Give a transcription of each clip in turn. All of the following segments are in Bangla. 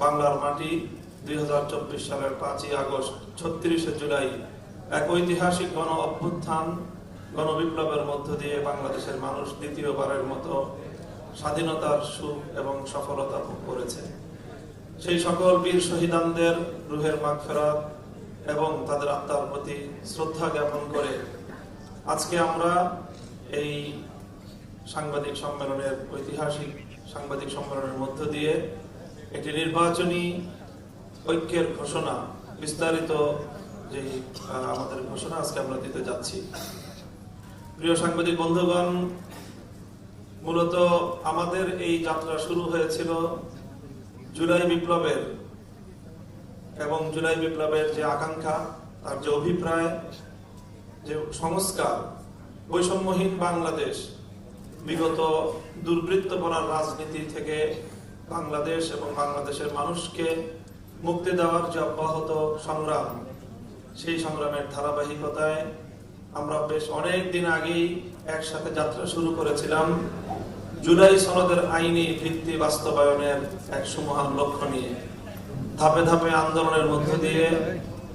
বাংলার মাটি দুই হাজার চব্বিশ সালের পাঁচই আগস্ট, ছত্রিশে জুলাই, এক ঐতিহাসিক গণ অভ্যুত্থান, গণবিপ্লবের মধ্য দিয়ে বাংলাদেশের মানুষ দ্বিতীয়বারের মতো স্বাধীনতার সুখ এবং সফলতা ভোগ করেছে। সেই সকল বীর শহীদানদের রুহের মাগফেরাত এবং তাদের আত্মার প্রতি শ্রদ্ধা জ্ঞাপন করে আজকে আমরা এই সাংবাদিক সম্মেলনের ঐতিহাসিক সাংবাদিক সম্মেলনের মধ্য দিয়ে একটি নির্বাচনী ঐক্যের ঘোষণা, বিস্তারিত যে আমাদের ঘোষণা, আজকে আমরা দিতে যাচ্ছি। প্রিয় সাংবাদিক বন্ধুগণ, মূলত আমাদের এই যাত্রা শুরু হয়েছিল জুলাই বিপ্লবের, এবং জুলাই বিপ্লবের যে আকাঙ্ক্ষা, তার যে অভিপ্রায়, যে সংস্কার, বৈষম্যহীন বাংলাদেশ, বিগত দুর্বৃত্তপনার রাজনীতি থেকে বাংলাদেশ এবং বাংলাদেশের মানুষকে মুক্তি দেওয়ার যে অব্যাহত সংগ্রাম, সেই সংগ্রামের ধারাবাহিকতায় আমরা বেশ অনেক দিন আগেই একসাথে যাত্রা শুরু করেছিলাম। জুলাই সনদের আইনি ভিত্তি বাস্তবায়নের এক সুমহান লক্ষ্য নিয়ে। ধাপে ধাপে আন্দোলনের মধ্য দিয়ে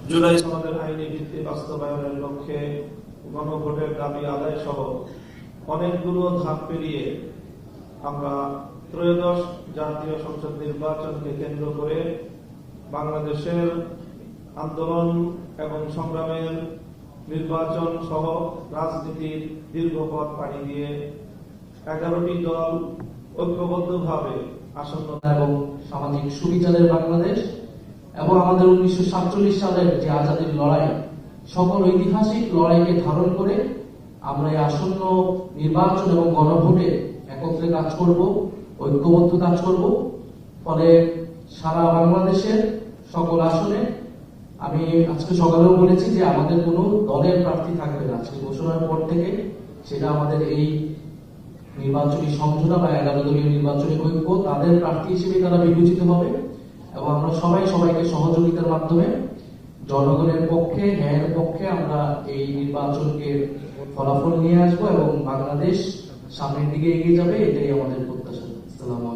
জুলাই সনদের আইনি ভিত্তি বাস্তবায়নের লক্ষ্যে গণভোটের দাবি আদায় সহ অনেকগুলো ধাপ পেরিয়ে আমরা ত্রয়োদশ জাতীয় সংসদ নির্বাচনকে কেন্দ্র করে বাংলাদেশের আন্দোলন এবং সংগ্রামের নির্বাচন সহ রাজনীতির দীর্ঘ পথ পাড়ি দিয়ে এগারোটি দল ঐক্যবদ্ধভাবে আসন্ন এবং সামাজিক সুবিচারের বাংলাদেশ এবং আমাদের উনিশশো সাতচল্লিশ সালের যে আজাদির লড়াই, সকল ঐতিহাসিক লড়াইকে ধারণ করে আমরা এই আসন্ন নির্বাচন এবং গণভোটে একত্রে কাজ করব। ঐক্যবদ্ধ কাজ করব। ফলে সারা বাংলাদেশের সকল আসনে আমি আজকে সকালেও বলেছি যে আমাদের কোনো দলের প্রার্থী থাকবে না। আজকে ঘোষণার পর থেকে সেটা আমাদের এই নির্বাচনী সমঝোতা বা এগারো দলীয় নির্বাচনী ঐক্য, তাদের প্রার্থী হিসেবে তারা বিবেচিত হবে এবং আমরা সবাই সবাইকে সহযোগিতার মাধ্যমে জনগণের পক্ষে, ন্যায়ের পক্ষে আমরা এই নির্বাচনকে ফলাফল নিয়ে আসব এবং বাংলাদেশ সামনের দিকে এগিয়ে যাবে, এটাই আমাদের আসসালামু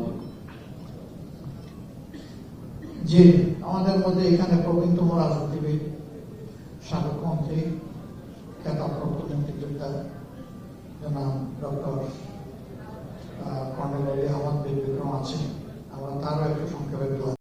জি, আমাদের মধ্যে এখানে প্রবীণতম রাজনীতিবিদ সাবেক মন্ত্রী খেতাবপ্রাপ্ত মুক্তিযোদ্ধা জনাব ডক্টর কর্নেল আহমদ বিক্রম আছে আমরা তারও একটু সংক্ষেপে